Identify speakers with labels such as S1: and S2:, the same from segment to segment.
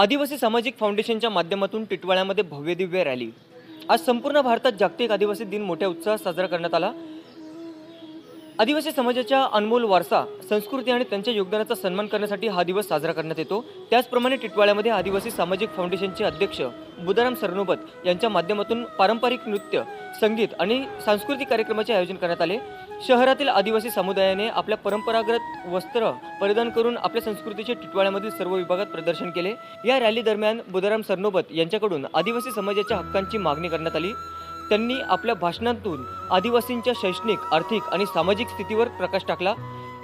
S1: आदिवासी सामाजिक फाउंडेशनच्या माध्यमातून टिटवाळ्यामध्ये भव्य दिव्य रॅली. आज संपूर्ण भारतात जागतिक आदिवासी दिन मोठ्या उत्साहात साजरा करण्यात आला. आदिवासी समाजाच्या अनमोल वारसा संस्कृती आणि त्यांच्या योगदानाचा सन्मान करण्यासाठी हा दिवस साजरा करण्यात येतो. त्याचप्रमाणे टिटवाळ्यामध्ये आदिवासी सामाजिक फाउंडेशनचे अध्यक्ष बुदाराम सरनोबत यांच्या माध्यमातून पारंपरिक नृत्य संगीत आणि सांस्कृतिक कार्यक्रमाचे आयोजन करण्यात आले. शहरातील आदिवासी समुदायाने आपल्या परंपरागत वस्त्र परिधान करून आपल्या संस्कृतीचे टिटवाळ्यामधील सर्व विभागात प्रदर्शन केले. या रॅली दरम्यान बुदाराम सरनोबत यांच्याकडून आदिवासी समाजाच्या हक्कांची मागणी करण्यात आली. त्यांनी आपल्या भाषणातून आदिवासींच्या शैक्षणिक आर्थिक आणि सामाजिक स्थितीवर प्रकाश टाकला.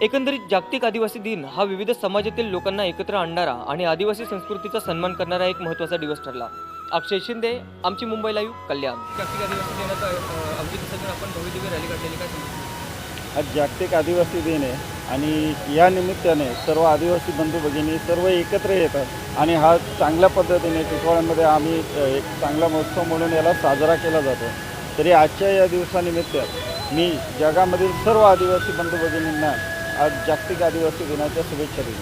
S1: एकंदरीत जागतिक आदिवासी दिन हा विविध समाजातील लोकांना एकत्र आणणारा आणि आदिवासी संस्कृतीचा सन्मान करणारा एक महत्त्वाचा दिवस ठरला. अक्षय शिंदे आमची मुंबई लाईव्ह कल्याण. जागतिक आदिवासी दिनाचा आपण भव्य दिव्य रॅली काढलेली काय
S2: आज जागतिक आदिवासी दिन आहे. आणि या निमित्ताने सर्व आदिवासी बंधू भगिनी सर्व एकत्र येतात आणि हा चांगल्या पद्धतीने टिटवाळ्यामध्ये आम्ही एक चांगला महोत्सव म्हणून याला साजरा केला जातो. तरी आजच्या या दिवसानिमित्त मी जगामधील सर्व आदिवासी बंधू भगिनींना आज जागतिक आदिवासी दिनाच्या शुभेच्छा देईन.